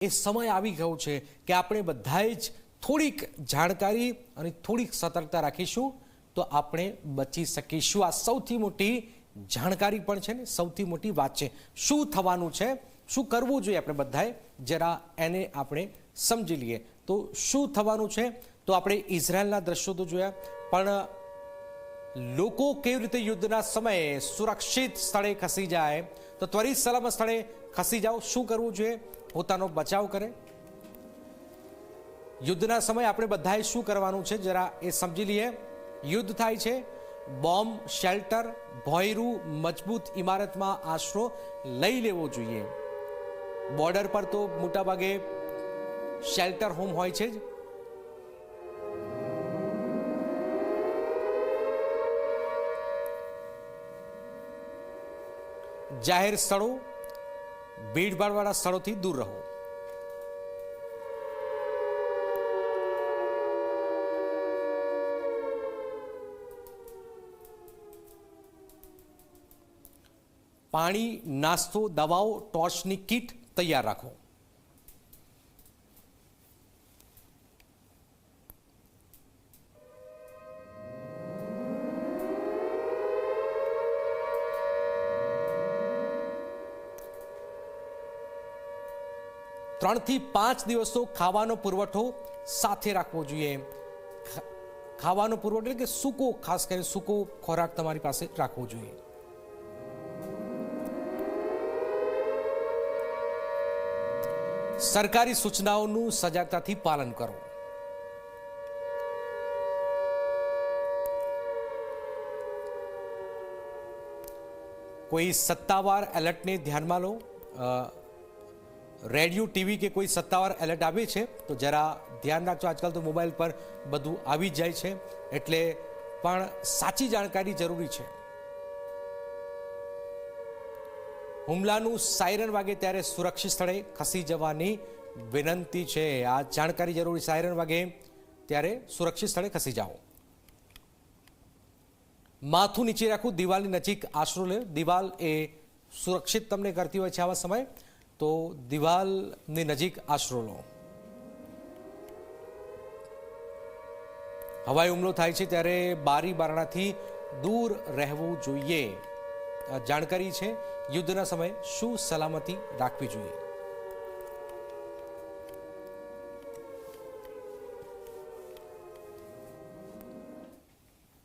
એ સમય આવી ગયો છે કે આપણે બધાએ જ થોડીક જાણકારી અને થોડીક સતર્કતા રાખીશું તો આપણે બચી શકીશું. આ સૌથી મોટી જાણકારી પણ છે ને, સૌથી મોટી વાત છે. શું થવાનું છે? શું કરવું જોઈએ આપણે બધાએ જરા એને આપણે સમજી લઈએ. તો શું થવાનું છે? તો આપણે ઇઝરાયલના દ્રશ્યો તો જોયા, પણ લોકો કેવી રીતે યુદ્ધના સમયે સુરક્ષિત સ્થળે ખસી જાય તો ત્વરિત સલામત સ્થળે ખસી જાઓ. શું કરવું જોઈએ? પોતાનો બચાવ કરે. યુદ્ધના સમયે આપણે બધાએ શું કરવાનું છે? જરા એ સમજી લઈએ. યુદ્ધ થાય છે. બોમ્બ, શેલ્ટર, ભોયરું, મજબૂત ઇમારતમાં આશરો લઈ લેવો જોઈએ. બોર્ડર પર તો મોટાભાગે શેલ્ટર હોમ હોય છે જ. જાહેર સ્થળો ભીડભાડવાળા સ્થળોથી દૂર રહો. પાણી નાસ્તો દવાઓ ટોર્ચની કીટ તૈયાર રાખો. ત્રણથી પાંચ દિવસો ખાવાનો પુરવઠો સાથે રાખવો જોઈએ. ખાવાનો પુરવઠો એટલે કે સૂકો, ખાસ કરીને સૂકો ખોરાક તમારી પાસે રાખવો જોઈએ. સરકારી સૂચનાઓનું સજાગતાથી પાલન કરો. કોઈ સત્તાવાર એલર્ટને ધ્યાનમાં લો. રેડિયો ટીવી કે કોઈ સત્તાવાર એલર્ટ આવે છે, તો જરા ધ્યાન રાખજો. આજકાલ તો મોબાઈલ પર બધું આવી જ જાય છે, એટલે પણ સાચી જાણકારી જરૂરી છે. હુમલાનું સાયરન વાગે ત્યારે સુરક્ષિત સ્થળે ખસી જવાની વિનંતી છે. આ જાણકારી જરૂરી સાયરન વાગે ત્યારે સુરક્ષિત સ્થળે ખસી જાઓ. માથું નીચે રાખવું, દિવાલની નજીક આશરો લે. દિવાલ એ સુરક્ષિત તમને કરતી હોય છે આવા સમય. તો દિવાલની નજીક આશરો લો. હવાઈ હુમલો થાય છે ત્યારે બારી બારણાથી દૂર રહેવું જોઈએ. જાણકારી છે, યુદ્ધના સમયે શું સલામતી રાખવી જોઈએ?